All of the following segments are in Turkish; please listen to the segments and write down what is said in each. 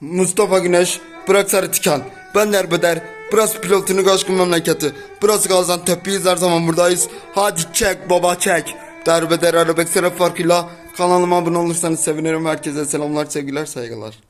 Mustafa Güneş, bırak sarı tikan. Ben Derbeder, burası pilotunu aşkın memleketi. Burası Gaziantep, biz her zaman buradayız. Hadi çek baba çek. Derbeder Arabek Serap farkıyla kanalıma abone olursanız sevinirim. Herkese selamlar, sevgiler, saygılar.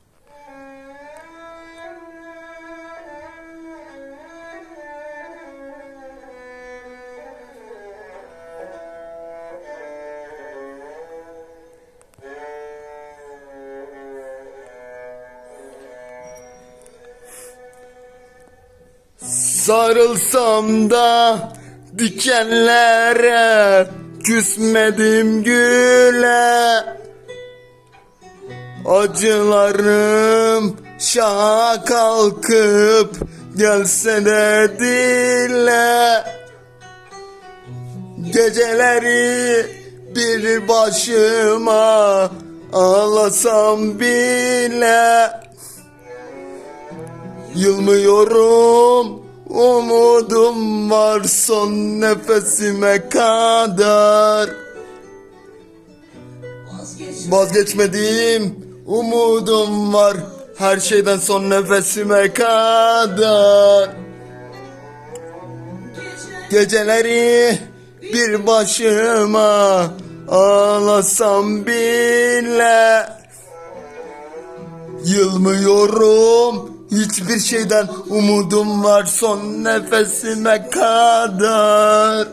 Sarılsam da dikenlere küsmedim güle. Acılarım şaha kalkıp gelse de dile. Geceleri bir başıma ağlasam bile. Yılmıyorum umudum var son nefesime kadar. Vazgeçmedim umudum var her şeyden son nefesime kadar. Geceleri bir başıma ağlasam bile Yılmıyorum hiçbir şeyden umudum var son nefesime kadar.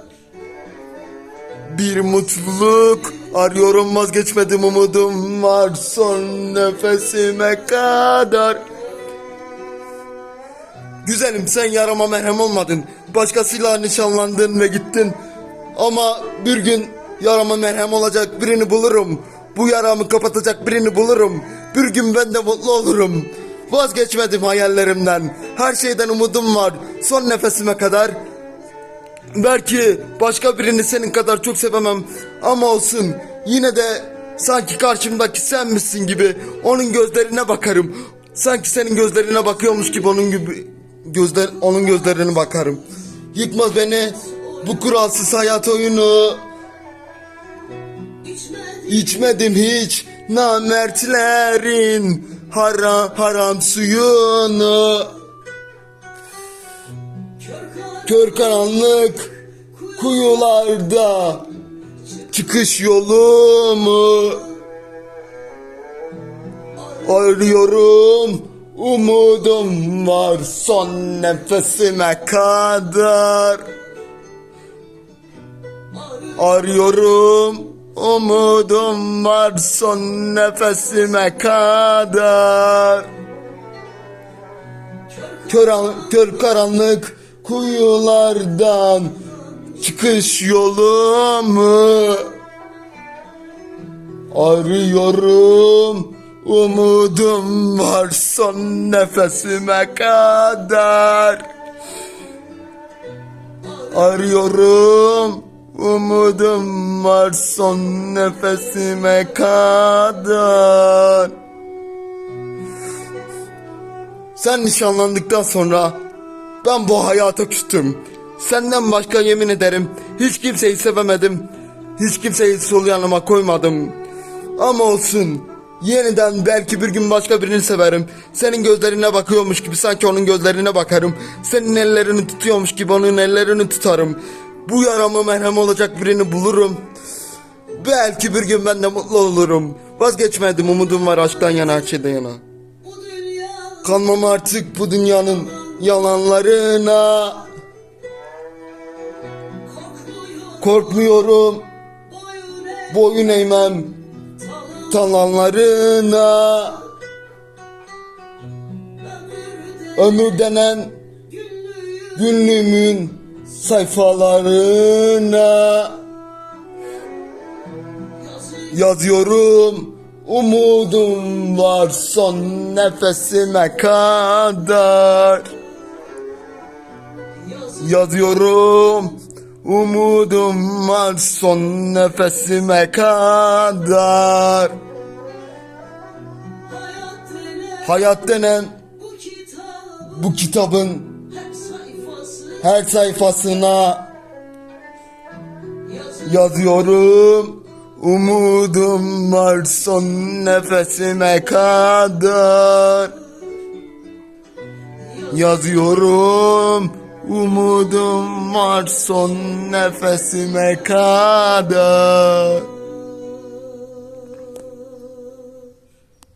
Bir mutluluk arıyorum vazgeçmedim umudum var son nefesime kadar. Güzelim sen yarama merhem olmadın. Başkasıyla nişanlandın ve gittin. Ama bir gün yarama merhem olacak birini bulurum. Bu yaramı kapatacak birini bulurum. Bir gün ben de mutlu olurum Vazgeçmedim hayallerimden Her şeyden umudum var Son nefesime kadar Belki başka birini senin kadar çok sevemem ama olsun yine de sanki karşımdaki sen misin gibi onun gözlerine bakarım. Sanki senin gözlerine bakıyormuş gibi onun gibi gözler onun gözlerine bakarım. Yıkmaz beni bu kuralsız hayat oyunu. İçmedim hiç namertlerin haram haram suyunu. Kör karanlık kuyularda çıkış yolumu arıyorum umudum var son nefesime kadar arıyorum umudum var son nefesime kadar. Kör, kör karanlık kuyulardan çıkış yolumu arıyorum umudum var son nefesime kadar. Arıyorum umudum var son nefesime kadar sen nişanlandıktan sonra ben bu hayata küstüm. Senden başka yemin ederim hiç kimseyi sevemedim. Hiç kimseyi sol yanıma koymadım. Ama olsun. Yeniden belki bir gün başka birini severim. Senin gözlerine bakıyormuş gibi sanki onun gözlerine bakarım. Senin ellerini tutuyormuş gibi onun ellerini tutarım. Bu yaramı merhem olacak birini bulurum. Belki bir gün ben de mutlu olurum. Vazgeçmedim umudum var aşktan yana her şeyden yana. Kanmam artık bu dünyanın yalanlarına Korkmuyorum boyun eğmem talanlarına Ömür denen günlüğümün sayfalarına Yazıyorum. Umudum var son nefesime kadar. Yazıyorum. Umudum var son nefesime kadar. Hayat denen bu kitabın her sayfasına yazıyorum Umudum var son nefesime kadar yazıyorum. Umudum var son nefesime kadar.